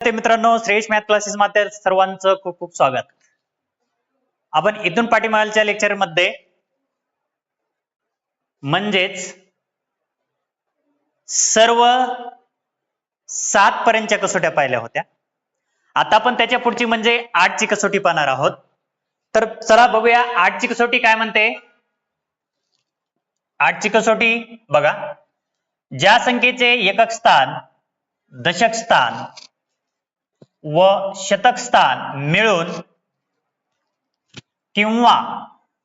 ते मित्रांनो श्रेष math classes मध्ये सर्वांचं खूप खूप स्वागत. आपण इथून पाठीमागच्या लेक्चरमध्ये म्हणजेच सर्व सात पर्यंतच्या कसोट्या पाहिल्या होत्या. आता आपण त्याच्या पुढची म्हणजे आठची कसोटी पाहणार आहोत. तर चला बघूया आठची कसोटी काय म्हणते? आठची कसोटी बघा. ज्या संख्येचे एकक स्थान दशक स्थान व शतक स्थान मिळून किंवा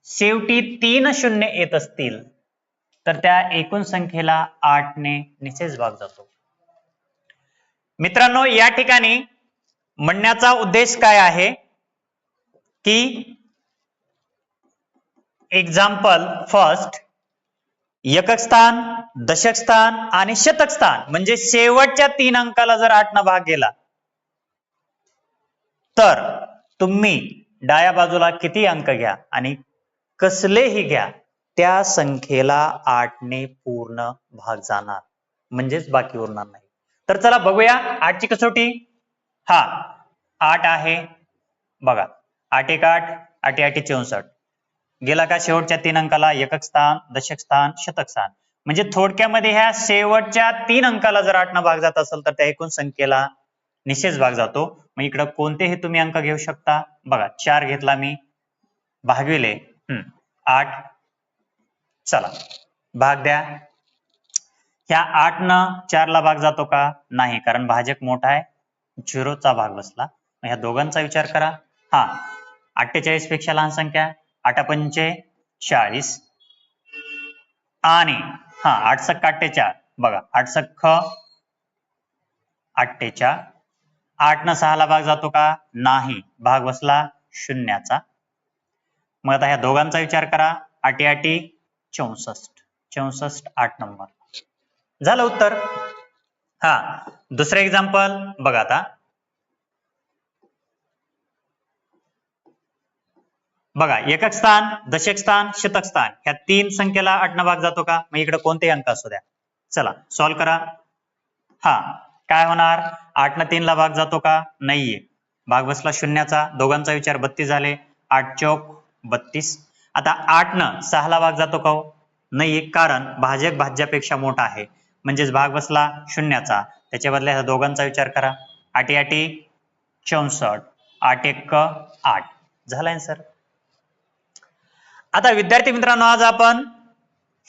शेवटी तीन शून्य येत असतील तर त्या एकूण संख्येला आठने निश्चित भाग जातो. मित्रांनो या ठिकाणी म्हणण्याचा उद्देश काय आहे? की एक्झाम्पल फर्स्ट एकक स्थान दशक स्थान आणि शतक स्थान म्हणजे शेवटच्या तीन अंकाला जर आठ न भाग गेला तर तुम्ही डाव्या बाजूला किती अंक घ्या आणि कसलेही घ्या त्या संख्येला आठने पूर्ण भाग जाणार. म्हणजेच बाकी उरणार नाही. तर चला बघूया आठची कसोटी. हा आठ आहे. बघा आठ एक आठ आठ आठी चौसष्ट. गेला का शेवटच्या तीन अंकाला? एकक स्थान दशक स्थान शतक स्थान. म्हणजे थोडक्यामध्ये ह्या शेवटच्या तीन अंकाला जर आठ न भाग जात असेल तर त्या एकूण संख्येला निश्चित भाग जातो. मग इकडं कोणतेही तुम्ही अंक घेऊ शकता? बघा चार घेतला मी. भागविले. हम्म. आठ. चला. भाग द्या. ह्या आठ न चारला भाग जातो का? नाही कारण भाजक मोठा आहे. झिरोचा भाग बसला. ह्या दोघांचा विचार करा. हा. अठ्ठेचाळीसपेक्षा लहान संख्या. आठ पंचे चाळीस आणि हा आठ सख्ख अठ्ठेचाळ. बघा आठ सख्ख अठ्ठेचाळ. आठ न सहाला भाग जातो का? नाही. भाग बसला शून्याचा. मग आता ह्या दोघांचा विचार करा. आटी आटी चौसष्ट. चौसष्ट आठ नंबर. झालं उत्तर? हा. दुसरं एक्झाम्पल बघा आता. बघा एकक स्थान दशक स्थान शतक स्थान. ह्या तीन संख्येला आठ न भाग जातो का? मग इकडे कोणतेही अंक असू द्या? चला सॉल्व करा. हा. काय होणार? आठ न तीन ला भाग जातो का? नाहीये. भाग बसला शून्याचा दोघांचा विचार बत्तीस झाले. आठ चौक बत्तीस. आता आठ न सहाला भाग जातो का हो? नाहीये कारण भाजक भाज्यापेक्षा मोठा आहे. म्हणजेच भाग बसला शून्याचा. त्याच्या बदल्या दोघांचा विचार करा. आठी आठी चौसष्ट. आठ एक आठ. झालाय सर? आता विद्यार्थी मित्रांनो आज आपण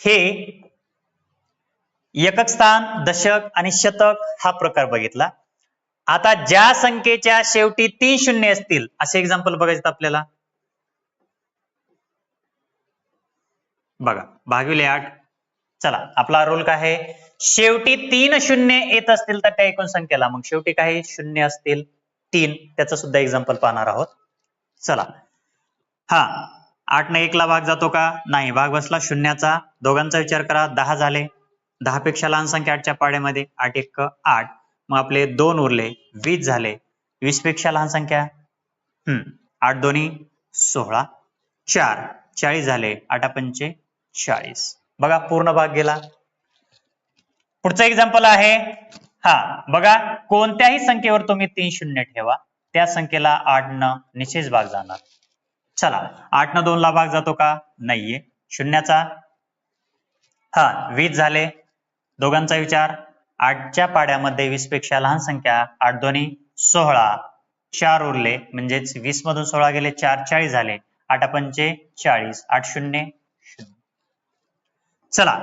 हे एकक स्थान दशक आणि शतक हा प्रकार बघितला. आता ज्या संख्येच्या शेवटी तीन शून्य असतील असे एक्झाम्पल बघायचं आपल्याला. बघा भागविले आठ. चला आपला रोल काय आहे? शेवटी तीन शून्य येत असतील तर त्या एकूण संख्येला. मग शेवटी काही शून्य असतील. तीन. त्याचं सुद्धा एक्झाम्पल पाहणार आहोत. चला. हा आठ न एकला भाग जातो का? नाही भाग बसला शून्याचा. दोघांचा विचार करा. दहा झाले. दहा पेक्षा लहान संख्या आठच्या पाड्यामध्ये आठ एक आठ. मग आपले दोन उरले वीस झाले. वीसपेक्षा लहान संख्या? हम्म. आठ दोन्ही सोळा. चार. चाळीस झाले. आठ पंचे चाळीस. बघा पूर्ण भाग गेला. पुढचं एक्झाम्पल आहे. हा बघा कोणत्याही संख्येवर तुम्ही तीन शून्य ठेवा. त्या संख्येला आठ न निश्चित भाग जाणार. चला आठ न दोन ला भाग जातो का? नाहीये. शून्याचा? हा वीस झाले. दोघांचा विचार. आठच्या पाड्यामध्ये वीसपेक्षा लहान संख्या आठ दोन्ही सोहळा चार उरले म्हणजेच वीस मधून सोळा गेले चार चाळीस झाले. आठ पंचे चाळीस. आठ शून्य शून्य. चला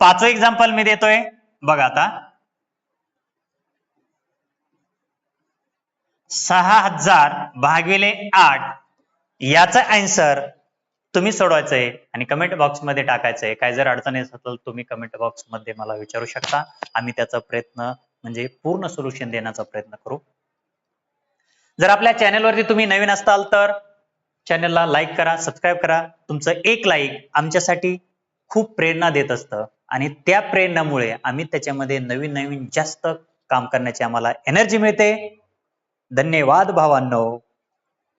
पाचवं एक्झाम्पल मी देतोय. बघा आता. सहा हजार भागिले आठ. याचा आन्सर तुम्ही सोडवायचंय आणि कमेंट बॉक्समध्ये टाकायचंय. काय जर अडचण येत असेल तुम्ही कमेंट बॉक्समध्ये मला विचारू शकता. आम्ही त्याचा प्रयत्न म्हणजे पूर्ण सोल्युशन देण्याचा प्रयत्न करू. जर आपल्या चॅनेलवरती तुम्ही नवीन असताल तर चॅनलला लाईक करा सबस्क्राईब करा. तुमचं एक लाईक आमच्यासाठी खूप प्रेरणा देत असतं. आणि त्या प्रेरणामुळे आम्ही त्याच्यामध्ये नवीन नवीन जास्त काम करण्याची आम्हाला एनर्जी मिळते. धन्यवाद भावांनो.